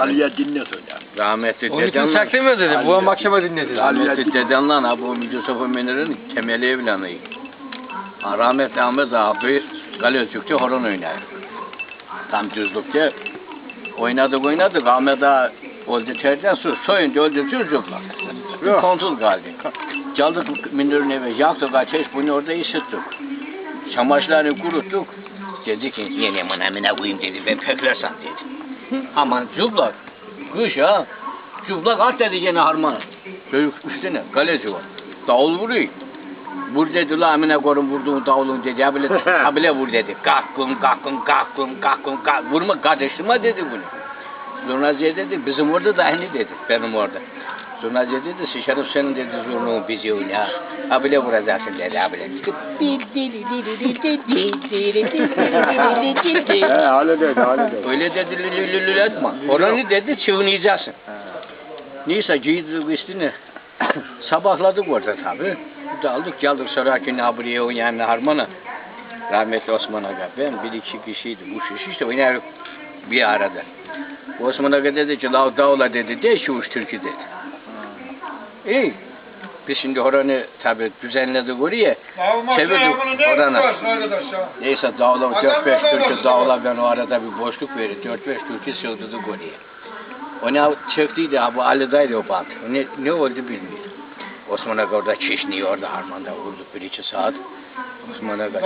Ali'ye dinle söyle. Rahmetli Onun için dedemle, takdim edildi. Bu akşama dinledi. rahmetli dedemle ha bu Mustafa Menir'in temeli evlanıyı. Ha, Rahmetli Ahmet abi Galezük'te horon oynar. Tam düzlükte oynadık oynadık. Ahmet ağa oldu terden su soyunca öldü çocuklar. Yok. Kontul kaldı. Çaldık Münir'in eve yaktık ateş bunu orada ısıttık. Çamaşırlarını kuruttuk. Dedi ki yeni mına koyayım dedi ben peklersen dedi. Aman cüblak. Kış ha. Cüblak at dedi gene harmanı. Çocuk üstüne kaleci var. Davul vuruyor. Vur dedi la amına korun vurduğun davulun dedi. Abile, abile vur dedi. Kalkın kalkın kalkın kalkın kalkın. Vurma kardeşime dedi bunu. Zurnaciye dedi bizim orada da aynı dedi. Benim orada. Zurnaciye dedi sıçarım senin dedi zurnuğun bizi oyna. Abile vuracaksın dedi abile. Hale dedi hale dedi. Öyle dedi lülülül etme. Oranı dedi çığınacaksın. Neyse giydik üstüne. Sabahladık orada tabi. Daldık geldik Sorakin abriye oynayan harmana. Rahmetli Osman Aga. Ben bir iki kişiydi. Bu şiş işte oynardık bir arada. Osman Aga dedi ki lav davula dedi. De şu uç türkü dedi. İyi. Biz şimdi oranı tabi düzenledik oraya. Çevirdik oranı. Neyse dağla 4-5 türkü dağla ben o arada bir boşluk verip 4-5 türkü sığdırdık oraya. O ne çöktüydü ha bu Ali'daydı o bant. Ne, ne oldu bilmiyorum. Osman Aga orada çeşniyi orada harmanda vurduk bir iki saat. Osman Aga